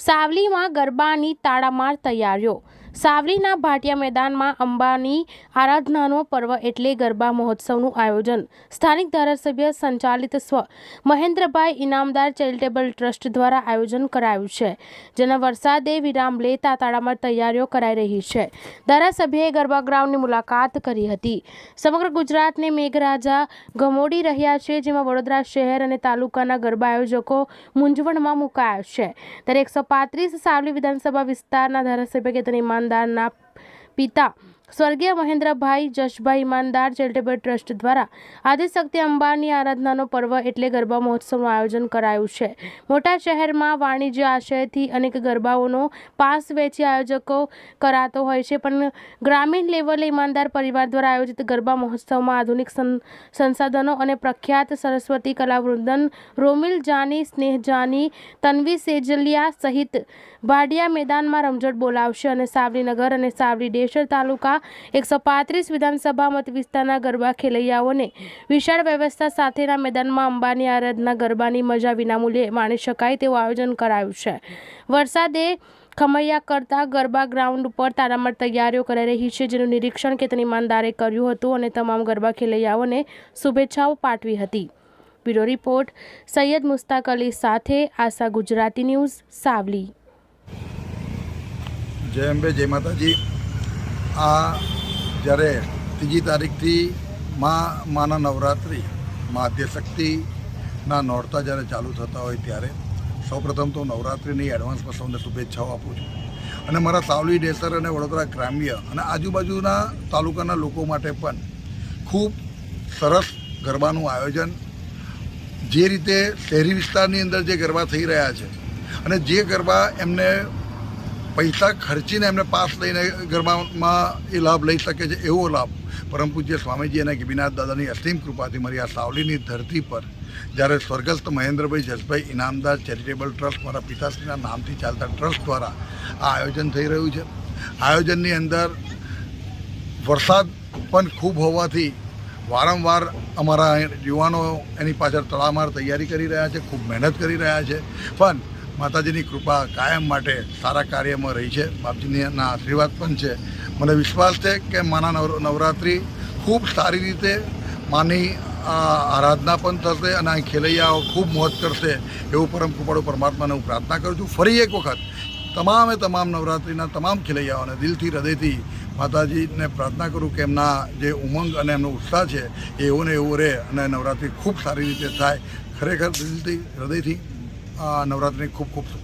સાવલીમાં ગરબાની તાળામાર તૈયારીઓ. સાવલીના ભાટિયા મેદાનમાં અંબાની આરાધનાનો પર્વ એટલે ગરબા મહોત્સવનું આયોજન. સ્થાનિક ધારાસભ્ય સંચાલિત સ્વ મહેન્દ્રભાઈ ઇનામદાર ચેરિટેબલ ટ્રસ્ટ દ્વારા આયોજન કરાયું છે. જેના વરસાદે વિરામ લેતા તાળામાર તૈયારીઓ કરાઈ રહી છે. ધારાસભ્યએ ગરબા ગ્રાઉન્ડની મુલાકાત કરી હતી. સમગ્ર ગુજરાતને મેઘરાજા ગમોડી રહ્યા છે, જેમાં વડોદરા શહેર અને તાલુકાના ગરબા આયોજકો મૂંઝવણમાં મુકાયા છે. દરેક પાંત્રીસ સાવલી વિધાનસભા વિસ્તારના ધારાસભ્ય કેતન ઈમાનદારના પિતા સ્વર્ગીય મહેન્દ્રભાઈ જશભાઈ ઈમાનદાર ચેરિટેબલ ટ્રસ્ટ દ્વારા આદિશક્તિ અંબાની આરાધનાનો પર્વ એટલે ગરબા મહોત્સવનું આયોજન કરાયું છે. મોટા શહેરમાં વાણિજ્ય આશયથી અનેક ગરબાઓનો પાસ વેચી આયોજકો કરાતો હોય છે, પણ ગ્રામીણ લેવલે ઈમાનદાર પરિવાર દ્વારા આયોજિત ગરબા મહોત્સવમાં આધુનિક સંસાધનો અને પ્રખ્યાત સરસ્વતી કલાવૃંદન, રોમિલ જાની, સ્નેહ જાની, તન્વી સેજલિયા સહિત ભાડિયા મેદાનમાં રમઝટ બોલાવશે અને સાવલીનગર અને સાવલી ડેસર તાલુકા એકસો પાંત્રીસ વિધાનસભા મત વિસ્તારના ગરબા ખેલૈયાઓને વિશાળ વ્યવસ્થા સાથેના મેદાનમાં અંબાની આરાધના ગરબાની મજા વિનામૂલ્યે માણી શકાય તેવું આયોજન કરાયું છે. વરસાદે ખમૈયા કરતા ગરબા ગ્રાઉન્ડ ઉપર તારામાર તૈયારીઓ કરાઈ રહી છે, જેનું નિરીક્ષણ કેતન ઈમાનદારે કર્યું હતું અને તમામ ગરબા ખેલૈયાઓને શુભેચ્છાઓ પાઠવી હતી. બ્યુરો રિપોર્ટ, સૈયદ મુસ્તાક અલી સાથે આશા ગુજરાતી ન્યૂઝ, સાવલી. જય અંબે, જય માતાજી. આ જ્યારે ત્રીજી તારીખથી મા, માના નવરાત્રિ, મા આદ્યશક્તિના નોરતા જ્યારે ચાલુ થતા હોય ત્યારે સૌપ્રથમ તો નવરાત્રિની એડવાન્સમાં સૌને શુભેચ્છાઓ આપું છું. અને મારા સાવલી, ડેસર અને વડોદરા ગ્રામ્ય અને આજુબાજુના તાલુકાના લોકો માટે પણ ખૂબ સરસ ગરબાનું આયોજન જે રીતે શહેરી વિસ્તારની અંદર જે ગરબા થઈ રહ્યા છે અને જે ગરબા એમને પૈસા ખર્ચીને એમને પાસ લઈને ગરબામાં એ લાભ લઈ શકે છે, એવો લાભ. પરમ પૂજ્ય સ્વામીજી અને ગિબીનાથ દાદાની અસીમ કૃપાથી મારી આ સાવલીની ધરતી પર જ્યારે સ્વર્ગસ્થ મહેન્દ્રભાઈ જસભાઈ ઇનામદાર ચેરિટેબલ ટ્રસ્ટ મારા પિતાશ્રીના નામથી ચાલતા ટ્રસ્ટ દ્વારા આ આયોજન થઈ રહ્યું છે. આયોજનની અંદર વરસાદ પણ ખૂબ હોવાથી વારંવાર અમારા યુવાનો એની પાછળ તડામાર તૈયારી કરી રહ્યા છે, ખૂબ મહેનત કરી રહ્યા છે. પણ માતાજીની કૃપા કાયમ માટે સારા કાર્યમાં રહી છે. બાપજીના આશીર્વાદ પણ છે. મને વિશ્વાસ છે કે માના નવ, નવરાત્રિ ખૂબ સારી રીતે માની આરાધના પણ થશે અને અહીં ખેલૈયાઓ ખૂબ મોજ કરશે એવું પરમ કૃપાળુ પરમાત્માને હું પ્રાર્થના કરું છું. ફરી એક વખત તમામે તમામ નવરાત્રિના તમામ ખેલૈયાઓને દિલથી, હૃદયથી માતાજીને પ્રાર્થના કરું કે એમના જે ઉમંગ અને એમનો ઉત્સાહ છે એવો ને એવો રહે અને નવરાત્રિ ખૂબ સારી રીતે થાય. ખરેખર દિલથી, હૃદયથી નવરાત્રિની ખૂબ ખૂબ શુભેચ્છા